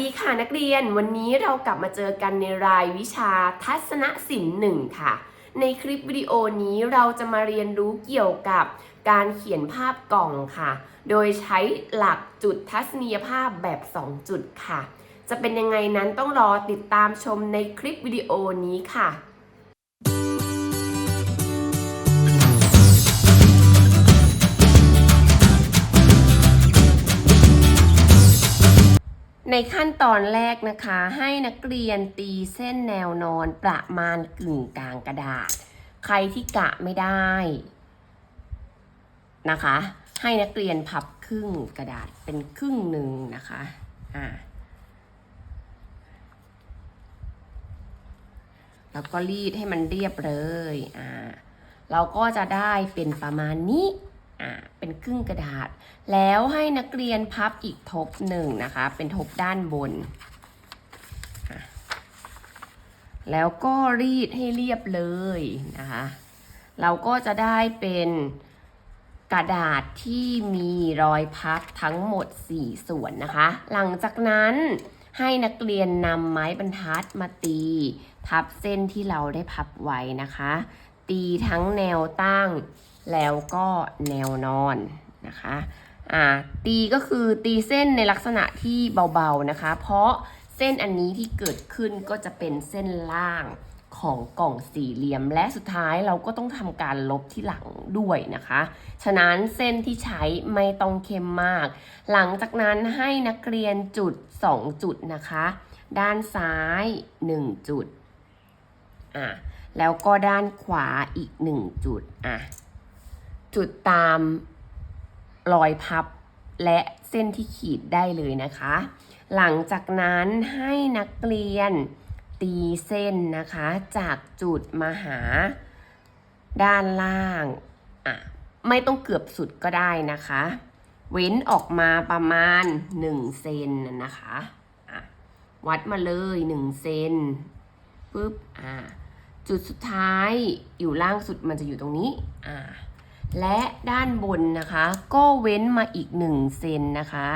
ดีค่ะนักเรียนวันนี้เรากลับมาเจอกันในรายวิชาทัศนศิลป์หนึ่งค่ะ ในคลิปวิดีโอนี้เราจะมาเรียนรู้เกี่ยวกับการเขียนภาพกล่องค่ะ โดยใช้หลักจุดทัศนียภาพแบบ 2 จุดค่ะ จะเป็นยังไงนั้นต้องรอติดตามชมในคลิปวิดีโอนี้ค่ะ ในขั้นตอนแรกนะคะ ให้นักเรียนตีเส้นแนวนอนประมาณกึ่งกลางกระดาษ ใครที่กะไม่ได้นะคะ ให้นักเรียนพับครึ่งกระดาษเป็นครึ่งหนึ่งนะคะอ่าแล้วก็รีดให้มันเรียบเลยอ่าเราก็จะได้เป็นประมาณนี้อ่าเป็นครึ่งกระดาษ แล้วให้นักเรียนพับอีกทบหนึ่งนะคะ เป็นทบด้านบน แล้วก็รีดให้เรียบเลยนะคะ เราก็จะได้เป็นกระดาษที่มีรอยพับทั้งหมด 4 ส่วนนะคะ หลังจากนั้นให้นักเรียนนำไม้บรรทัดมาตี ทับเส้นที่เราได้พับไว้นะคะ ตีทั้งแนวตั้งแล้วก็แนวนอนนะคะ อ่าตีก็คือตีเส้นในลักษณะที่เบาๆนะคะ เพราะเส้นอันนี้ที่เกิดขึ้นก็จะเป็นเส้นล่างของกล่องสี่เหลี่ยม และสุดท้ายเราก็ต้องทำการลบที่หลังด้วยนะคะ ฉะนั้นเส้นที่ใช้ไม่ต้องเข้มมาก หลังจากนั้นให้นักเรียนจุด 2 จุดนะคะ ด้านซ้าย 1 จุดอะแล้วก็ด้านขวาอีก 1 จุดอะจุดตาม รอยพับและเส้นที่ขีดได้เลยนะคะ หลังจากนั้นให้นักเรียนตีเส้นนะคะ จากจุดมาหาด้านล่างอะไม่ต้องเกือบสุดก็ได้นะคะ เว้นออกมาประมาณ 1 เซนนะคะะวัดมาเลย 1 เซนปุ๊บอะจุดสุดท้ายอยู่ล่างสุดมันจะอยู่ตรงนี้อะ และด้านบนนะคะ ก็เว้นมาอีกหนึ่งเซนนะคะ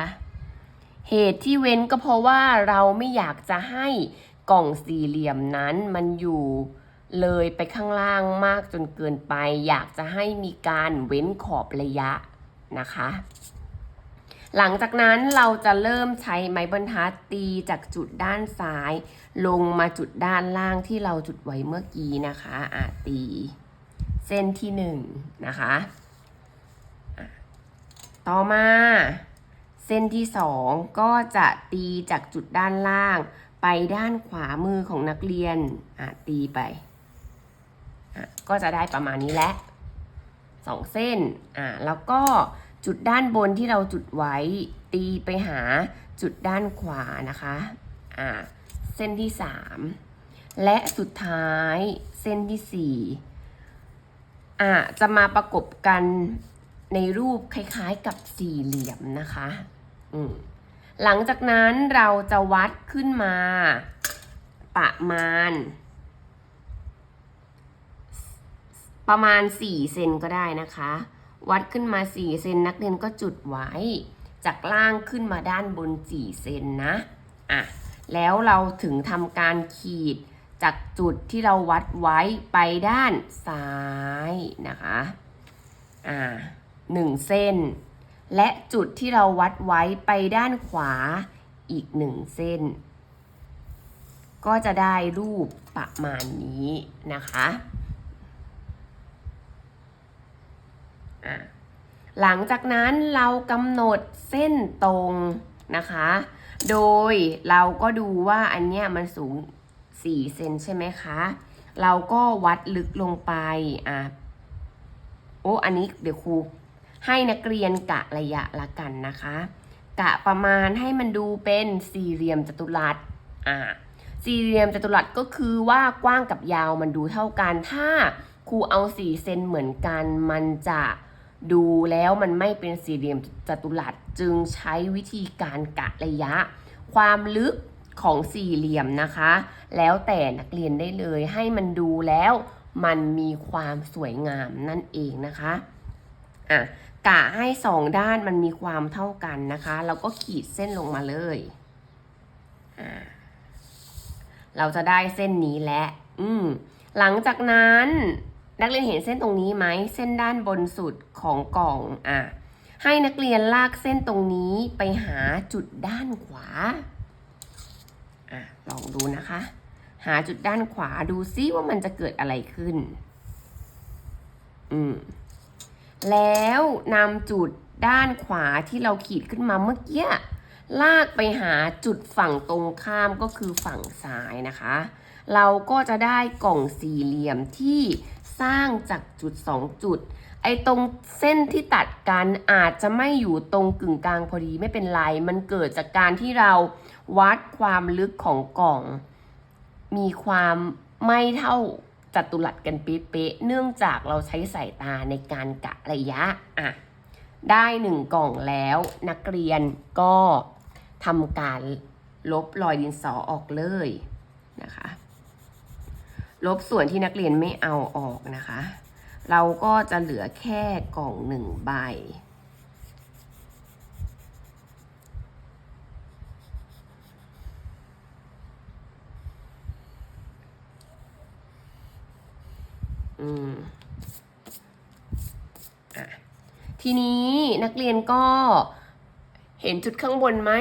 เหตุที่เว้นก็เพราะว่าเราไม่อยากจะให้กล่องสี่เหลี่ยมนั้นมันอยู่เลยไปข้างล่างมากจนเกินไป อยากจะให้มีการเว้นขอบระยะนะคะ หลังจากนั้นเราจะเริ่มใช้ไม้บรรทัดตีจากจุดด้านซ้าย ลงมาจุดด้านล่างที่เราจุดไว้เมื่อกี้นะคะอะตี เส้นที่หนึ่งนะคะ ต่อมาเส้นที่สองก็จะตีจากจุดด้านล่าง ไปด้านขวามือของนักเรียนอะตีไป ก็จะได้ประมาณนี้แหละสองเส้นอะแล้วก็จุดด้านบนที่เราจุดไว้ตีไปหาจุดด้านขวานะคะอะเส้นที่สามและสุดท้ายเส้นที่สี่ อะจะมาประกบกันในรูปคล้ายๆกับสี่เหลี่ยมนะคะอืมหลังจากนั้นเราจะวัดขึ้นมา ประมาณ ประมาณ4เซนก็ได้นะคะ วัดขึ้นมา4เซนนักเรียนก็จุดไว้ จากล่างขึ้นมาด้านบน4เซนนะอะแล้วเราถึงทำการขีด จากจุดที่เราวัดไว้ไปด้านซ้ายนะคะ อ่าหนึ่งเส้น และจุดที่เราวัดไว้ไปด้านขวาอีกหนึ่งเส้น ก็จะได้รูปประมาณนี้นะคะอะหลังจากนั้นเรากำหนดเส้นตรงนะคะ โดยเราก็ดูว่าอันเนี้ยมันสูง 4เซนใช่ไหมคะ เราก็วัดลึกลงไป อะ โอ้อันนี้เดี๋ยวครูให้นักเรียนกะระยะละกันนะคะ กะประมาณให้มันดูเป็นสี่เหลี่ยมจัตุรัส อะสี่เหลี่ยมจัตุรัสก็คือว่ากว้างกับยาวมันดูเท่ากัน ถ้าครูเอาสี่เซนเหมือนกัน มันจะดูแล้วมันไม่เป็นสี่เหลี่ยมจัตุรัสจึงใช้วิธีการกะระยะ ความลึก ของสี่เหลี่ยมนะคะ แล้วแต่นักเรียนได้เลยให้มันดูแล้วมันมีความสวยงามนั่นเองนะคะอะกะให้สองด้านมันมีความเท่ากันนะคะเราก็ขีดเส้นลงมาเลยอ่าเราจะได้เส้นนี้และ อืม หลังจากนั้นนักเรียนเห็นเส้นตรงนี้ไหม เส้นด้านบนสุดของกล่อง อะ ให้นักเรียนลากเส้นตรงนี้ไปหาจุดด้านขวา อะลองดูนะคะ หาจุดด้านขวาดูซิว่ามันจะเกิดอะไรขึ้น อืม แล้วนำจุดด้านขวาที่เราขีดขึ้นมาเมื่อกี้ลากไปหาจุดฝั่งตรงข้ามก็คือฝั่งซ้ายนะคะ เราก็จะได้กล่องสี่เหลี่ยมที่สร้างจากจุดสองจุด ไอ้ตรงเส้นที่ตัดกันอาจจะไม่อยู่ตรงกึ่งกลางพอดีไม่เป็นไร มันเกิดจากการที่เรา วัดความลึกของกล่อง มีความไม่เท่าจัตุรัสกันเป๊ะๆเนื่องจากเราใช้สายตาในการกะระยะอะได้หนึ่งกล่องแล้วนักเรียนก็ทำการลบรอยดินสอออกเลยนะคะ ลบส่วนที่นักเรียนไม่เอาออกนะคะ เราก็จะเหลือแค่กล่องหนึ่งใบ อืมทีนี้นักเรียนก็เห็นจุดข้างบนไหม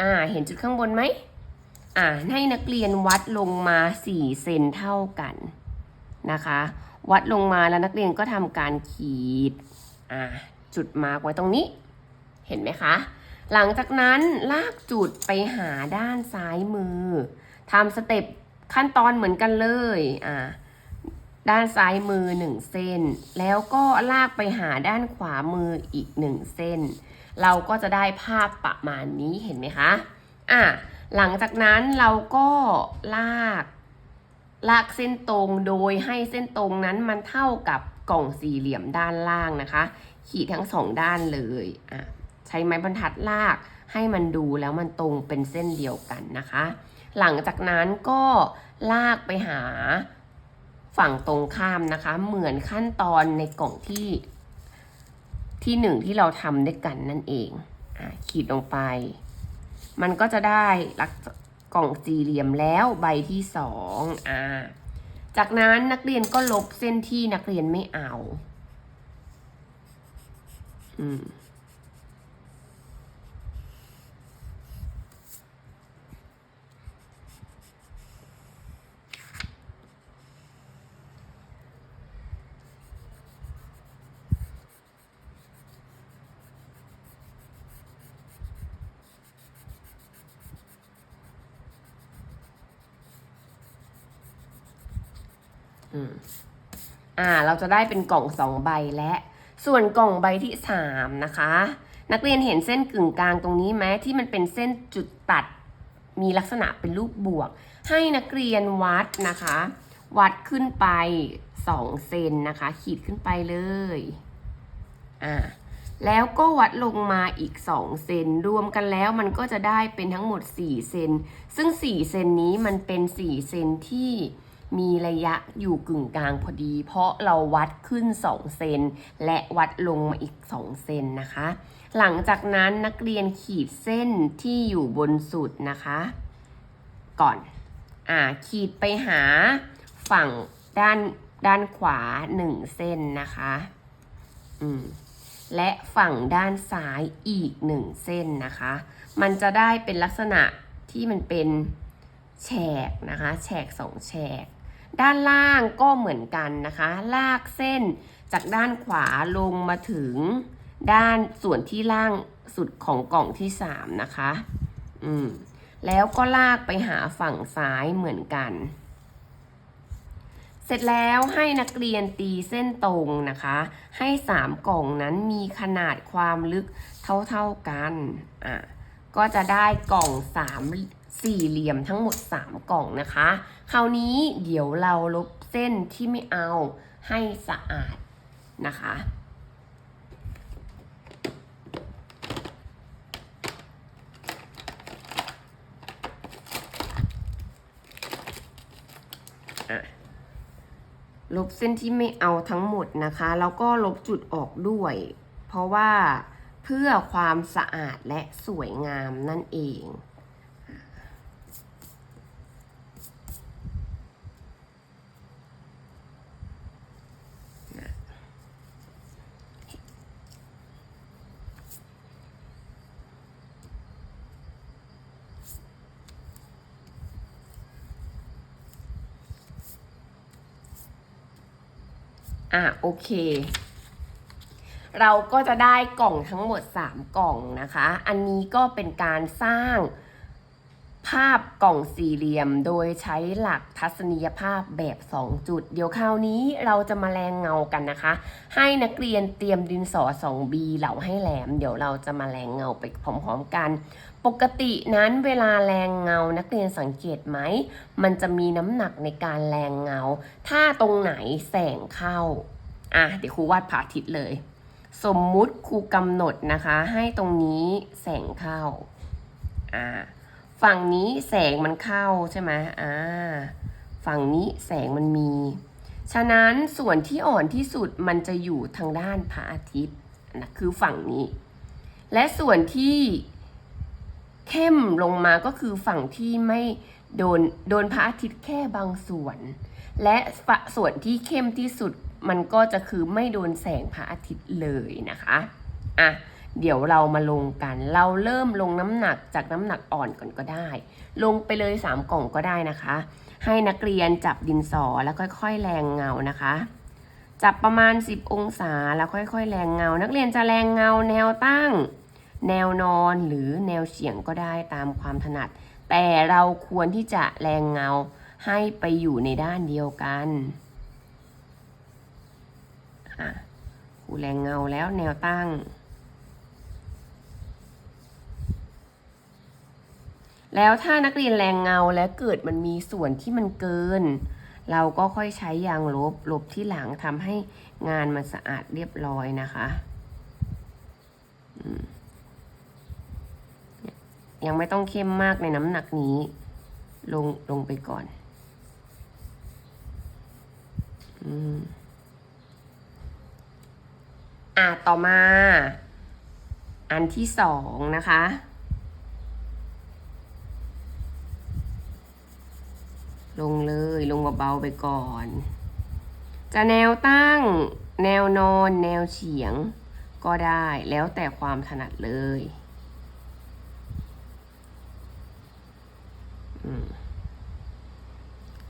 อ่า เห็นจุดข้างบนไหมอ่า ให้นักเรียนวัดลงมา 4 เซนเท่ากันนะคะ วัดลงมาแล้วนักเรียนก็ทำการขีด อ่า จุดมาร์กไว้ตรงนี้ เห็นไหมคะ หลังจากนั้นลากจุดไปหาด้านซ้ายมือทำสเต็ปขั้นตอนเหมือนกันเลย อ่า ด้านซ้ายมือหนึ่งเส้น แล้วก็ลากไปหาด้านขวามืออีกหนึ่งเส้น เราก็จะได้ภาพประมาณนี้เห็นไหมคะอะหลังจากนั้นเราก็ลาก ลากเส้นตรงโดยให้เส้นตรงนั้นมันเท่ากับกล่องสี่เหลี่ยมด้านล่างนะคะ ขีดทั้งสองด้านเลยอะใช้ไม้บรรทัดลากให้มันดูแล้วมันตรงเป็นเส้นเดียวกันนะคะ หลังจากนั้นก็ลากไปหา ฝั่งตรงข้ามนะคะ เหมือนขั้นตอนในกล่องที่ ที่หนึ่งที่เราทำด้วยกันนั่นเองอะขีดลงไป มันก็จะได้ลักกล่องสี่เหลี่ยมแล้วใบที่สองอ่าจากนั้นนักเรียนก็ลบเส้นที่นักเรียนไม่เอา อืม อืมอ่า เราจะได้เป็นกล่องสองใบและ ส่วนกล่องใบที่สามนะคะ นักเรียนเห็นเส้นกึ่งกลางตรงนี้ไหมที่มันเป็นเส้นจุดตัด มีลักษณะเป็นรูปบวก ให้นักเรียนวัดนะคะ วัดขึ้นไปสองเซนนะคะ ขีดขึ้นไปเลย อ่าแล้วก็วัดลงมาอีก 2 เซนรวมกันแล้วมันก็จะได้เป็นทั้งหมด 4 เซน ซึ่ง 4 เซนนี้มันเป็น 4 เซนที่ มีระยะอยู่กึ่งกลางพอดี เพราะเราวัดขึ้น 2 เซน และวัดลงมาอีก 2 เซนนะคะ หลังจากนั้นนักเรียนขีดเส้นที่อยู่บนสุดนะคะ ก่อน อ่า ขีดไปหาฝั่งด้านด้านขวา 1 เส้นนะคะ อืมและฝั่งด้านซ้ายอีกหนึ่งเส้นนะคะ มันจะได้เป็นลักษณะที่มันเป็นแฉกนะคะ แฉกสองแฉก ด้านล่างก็เหมือนกันนะคะ ลากเส้นจากด้านขวาลงมาถึงด้านส่วนที่ล่างสุดของกล่องที่สามนะคะ อืม แล้วก็ลากไปหาฝั่งซ้ายเหมือนกัน เสร็จแล้วให้นักเรียนตีเส้นตรงนะคะ ให้สามกล่องนั้นมีขนาดความลึกเท่าๆกัน อะ ก็จะได้กล่องสามสี่เหลี่ยมทั้งหมดสามกล่องนะคะ คราวนี้เดี๋ยวเราลบเส้นที่ไม่เอาให้สะอาดนะคะ ลบเส้นที่ไม่เอาทั้งหมดนะคะ แล้วก็ลบจุดออกด้วย เพราะว่าเพื่อความสะอาดและสวยงามนั่นเอง อะโอเค เราก็จะได้กล่องทั้งหมด 3 กล่องนะคะ อันนี้ก็เป็นการสร้าง ภาพกล่องสี่เหลี่ยมโดยใช้หลักทัศนียภาพแบบ 2 จุด เดี๋ยวคราวนี้เราจะมาแรงเงากันนะคะ ให้นักเรียนเตรียมดินสอ 2B เหลาให้แหลม เดี๋ยวเราจะมาแรงเงาไปพร้อมๆกัน ปกตินั้นเวลาแรงเงานักเรียนสังเกตไหม มันจะมีน้ำหนักในการแรงเงา ถ้าตรงไหนแสงเข้า อะเดี๋ยวครูวาดพระอาทิตเลย สมมุติครูกำหนดนะคะ ให้ตรงนี้แสงเข้า อ่า ฝั่งนี้แสงมันเข้าใช่ไหมอ่า ฝั่งนี้แสงมันมี ฉะนั้นส่วนที่อ่อนที่สุดมันจะอยู่ทางด้านพระอาทิตย์นะคือฝั่งนี้ และส่วนที่เข้มลงมาก็คือฝั่งที่ไม่โดนโดนพระอาทิตย์แค่บางส่วน และฝส่วนที่เข้มที่สุดมันก็จะคือไม่โดนแสงพระอาทิตย์เลยนะคะ อะ เดี๋ยวเรามาลงกัน เราเริ่มลงน้ำหนักจากน้ำหนักอ่อนก่อนก็ได้ ลงไปเลย 3 กล่องก็ได้นะคะ ให้นักเรียนจับดินสอแล้วค่อย ๆ แรงเงานะคะ จับประมาณ 10 องศาแล้วค่อย ๆ แรงเงา นักเรียนจะแรงเงาแนวตั้ง แนวนอนหรือแนวเฉียงก็ได้ตามความถนัด แต่เราควรที่จะแรงเงาให้ไปอยู่ในด้านเดียวกันอะครูแรงเงาแล้วแนวตั้ง แล้วถ้านักเรียนแรงเงาและเกิดมันมีส่วนที่มันเกิน เราก็ค่อยใช้ยางลบลบที่หลังทำให้งานมันสะอาดเรียบร้อยนะคะยยังไม่ต้องเข้มมากในน้ำหนักนี้ ลงลงไปก่อนอืมอะต่อมา อันที่สองนะคะ ลงเลยลงเบาๆไปก่อน จะแนวตั้ง แนวนอน แนวเฉียง ก็ได้แล้วแต่ความถนัดเลย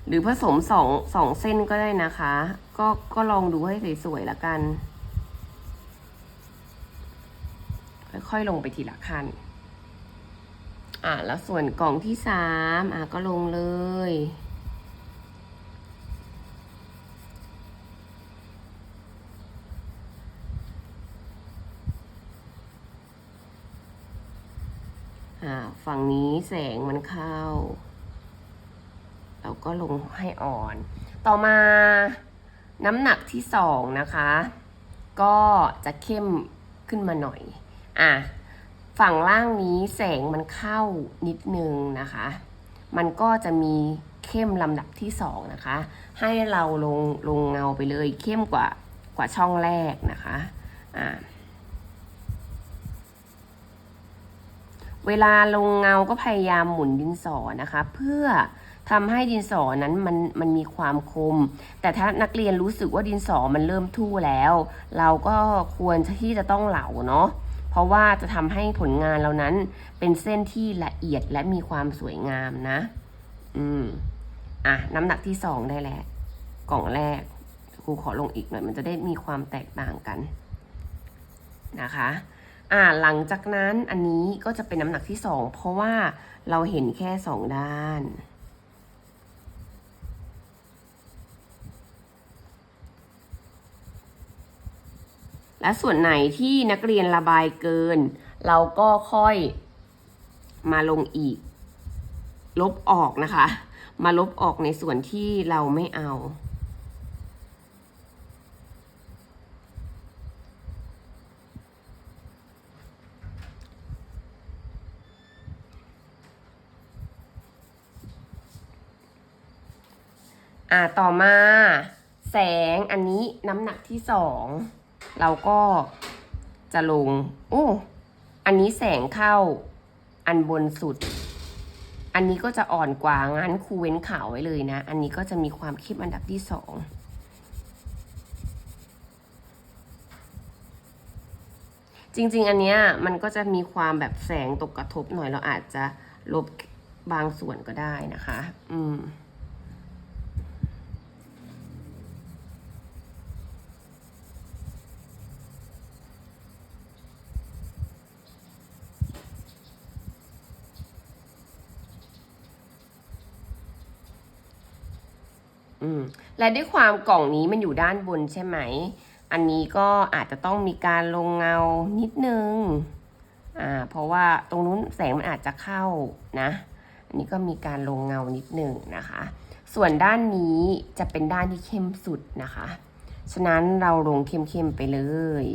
หรือผสมสองสองเส้นก็ได้นะคะ ก็ก็ลองดูให้สวยๆละกัน ค่อยๆลงไปทีละขั้นอ่าแล้วส่วนกล่องที่สามอ่าก็ลงเลย อ่า ฝั่งนี้แสงมันเข้า เราก็ลงให้อ่อน ต่อมาน้ำหนักที่สองนะคะ ก็จะเข้มขึ้นมาหน่อย อะ ฝั่งล่างนี้แสงมันเข้านิดนึงนะคะ มันก็จะมีเข้มลำดับที่สองนะคะ ให้เราลงลงเงาไปเลยเข้มกว่ากว่าช่องแรกนะคะ อ่า เวลาลงเงาก็พยายามหมุนดินสอนะคะ เพื่อทำให้ดินสอนั้นมันมันมีความคม แต่ถ้านักเรียนรู้สึกว่าดินสอมันเริ่มทู่แล้ว เราก็ควรที่จะต้องเหลาเนาะเพราะว่าจะทำให้ผลงานเรานั้นเป็นเส้นที่ละเอียดและมีความสวยงามนะ อืม อะ น้ำหนักที่สองได้แล้ว กล่องแรกครูขอลงอีกหน่อยมันจะได้มีความแตกต่างกันนะคะ อ่าหลังจากนั้นอันนี้ก็จะเป็นน้ำหนักที่สองเพราะว่าเราเห็นแค่สองด้าน และส่วนไหนที่นักเรียนระบายเกิน เราก็ค่อยมาลงอีก ลบออกนะคะ มาลบออกในส่วนที่เราไม่เอา อ่าต่อมาแสงอันนี้น้ำหนักที่สองเราก็จะลงโอ้อันนี้แสงเข้าอันบนสุด อันนี้ก็จะอ่อนกว่างั้นครูเว้นขาวไว้เลยนะ อันนี้ก็จะมีความเข้มอันดับที่สองจริง ๆ อันเนี้ยมันก็จะมีความแบบแสงตกกระทบหน่อยเราอาจจะลบบางส่วนก็ได้นะคะ อืม อืมและด้วยความกล่องนี้มันอยู่ด้านบนใช่ไหม อันนี้ก็อาจจะต้องมีการลงเงานิดนึง อ่า เพราะว่าตรงนู้นแสงมันอาจจะเข้านะ อันนี้ก็มีการลงเงานิดนึงนะคะ ส่วนด้านนี้จะเป็นด้านที่เข้มสุดนะคะ ฉะนั้นเราลงเข้มๆไปเลย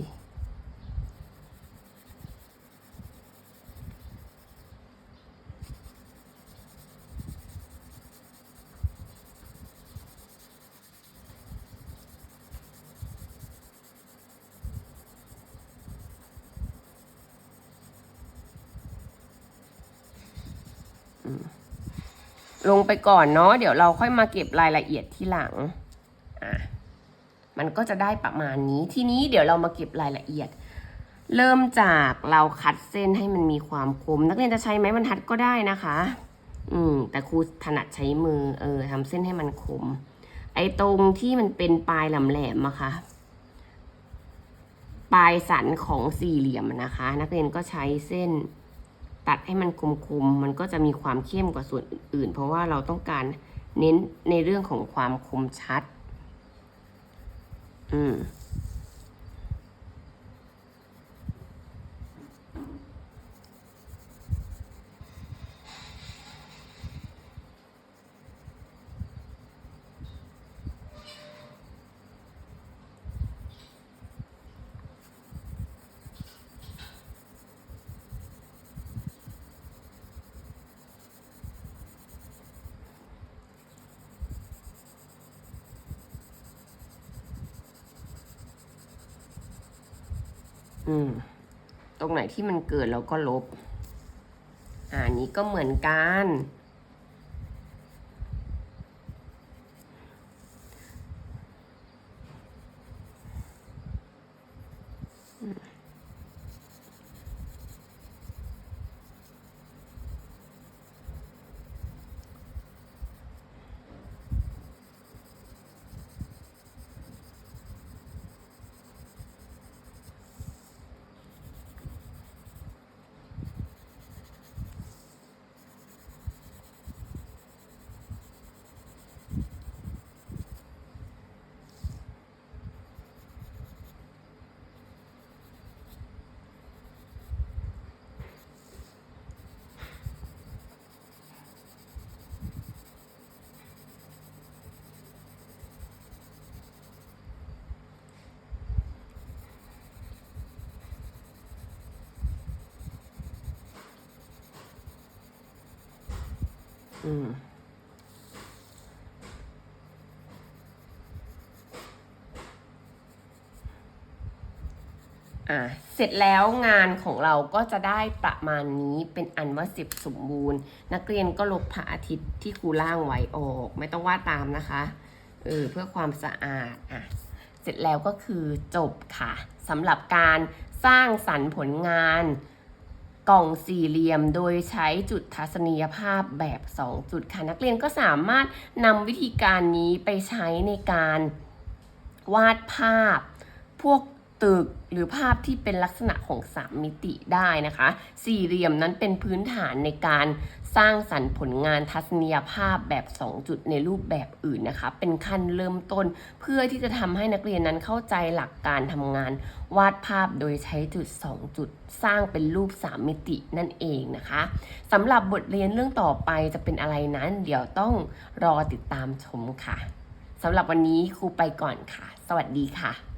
ลงไปก่อนเนาะเดี๋ยวเราค่อยมาเก็บรายละเอียดทีหลังอะมันก็จะได้ประมาณนี้ทีนี้เดี๋ยวเรามาเก็บรายละเอียด เริ่มจากเราคัดเส้นให้มันมีความคม นักเรียนจะใช้ไม้บรรทัดก็ได้นะคะ อืม แต่ครูถนัดใช้มือ เออทำเส้นให้มันคม ไอ้ตรงที่มันเป็นปลายแหลมๆอะค่ะปลายสันของสี่เหลี่ยมนะคะ นักเรียนก็ใช้เส้น ตัดให้มันคมๆ มันก็จะมีความเข้มกว่าส่วนอื่นๆเพราะว่าเราต้องการเน้นในเรื่องของความคมชัด อืม อืม ตรงไหนที่มันเกิดเราก็ลบ อ่านี้ก็เหมือนกัน อืมอ่าเสร็จแล้วงานของเราก็จะได้ประมาณนี้เป็นอันว่าเสร็จสมบูรณ์ นักเรียนก็ลบพระอาทิตย์ที่ครูร่างไว้ออก ไม่ต้องวาดตามนะคะเออเพื่อความสะอาดอะเสร็จแล้วก็คือจบค่ะสำหรับการสร้างสรรค์ผลงาน กล่องสี่เหลี่ยมโดยใช้จุดทัศนียภาพแบบ 2 จุดค่ะ นักเรียนก็สามารถนำวิธีการนี้ไปใช้ในการวาดภาพ พวก ตึกหรือภาพที่เป็นลักษณะของสามมิติได้นะคะ สี่เหลี่ยมนั้นเป็นพื้นฐานในการสร้างสรรค์ผลงานทัศนียภาพแบบ 2 จุดในรูปแบบอื่นนะคะ เป็นขั้นเริ่มต้น เพื่อที่จะทำให้นักเรียนนั้นเข้าใจหลักการทำงาน วาดภาพโดยใช้จุด 2 จุด สร้างเป็นรูป 3 มิตินั่นเองนะคะสำหรับบทเรียนเรื่องต่อไปจะเป็นอะไรนั้น เดี๋ยวต้องรอติดตามชมค่ะสำหรับวันนี้ครูไปก่อนค่ะ สวัสดีค่ะ